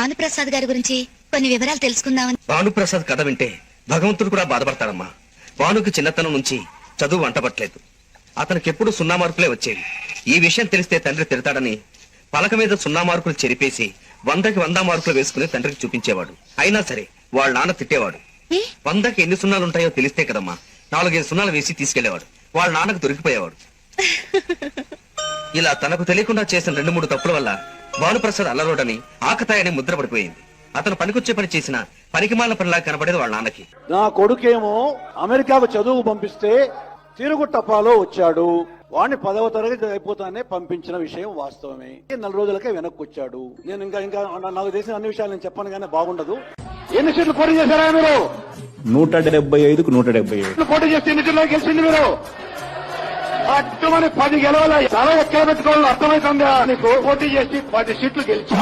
భానుప్రసాద్ గారి గురించి కొన్ని వివరాలు తెలుసుకుందామని. భానుప్రసాద్ కథ వింటే భగవంతుడు కూడా బాధపడతాడమ్మా. భానుకి చిన్నతనం నుంచి చదువు వంటపట్లేదు అతనికి ఎప్పుడు సున్నా మార్కులే వచ్చేవి. ఈ విషయం తెలిస్తే తండ్రి తిడతాడని పలక మీద సున్నా మార్కులు చెరిపేసి వందకి వంద మార్కులు వేసుకుని తండ్రికి చూపించేవాడు. అయినా సరే వాళ్ళ నాన్న తిట్టేవాడు? వందకి ఎన్ని సున్నాలు ఉంటాయో తెలిస్తే కదమ్మా. నాలుగైదు సున్నాలు వేసి తీసుకెళ్ళేవాడు. వాళ్ళ నాన్నకు దొరికిపోయేవాడు. ఇలా తనకు తెలియకుండా చేసిన రెండు మూడు తప్పుల వల్ల భానుప్రసాద్ అల్లరోడని ఆకతాయని ముద్ర పడిపోయింది. అతను పనికొచ్చే పని చేసిన పనికిమాల పనిలా కనబడేది వాళ్ళ నాన్నకి. నా కొడుకేమో అమెరికాకు చదువు పంపిస్తే తిరుగు టపాలో వచ్చాడు. వాడిని పదవ తరగతి అయిపోతానే పంపించిన విషయం వాస్తవమే. నెల రోజులకే వెనక్కి వచ్చాడు నేను ఇంకా ఇంకా నా- నాకు తెలిసిన అన్ని విషయాలు నేను చెప్పను కానీ బాగుండదు. ఎన్ని సీట్లు పోటీ చేశారా మీరు? నూట డెబ్బై ఐదుకు నూట డెబ్బై ఐదు పోటీ చేస్తే ఎన్ని సీట్లు గెలిచింది మీరు? అర్థమని పది గెలవాలి. చాలా ఎక్కడ పెట్టుకోవాలని అర్థమైతుందా? నీకు పోటీ చేసి పది సీట్లు గెలిచి.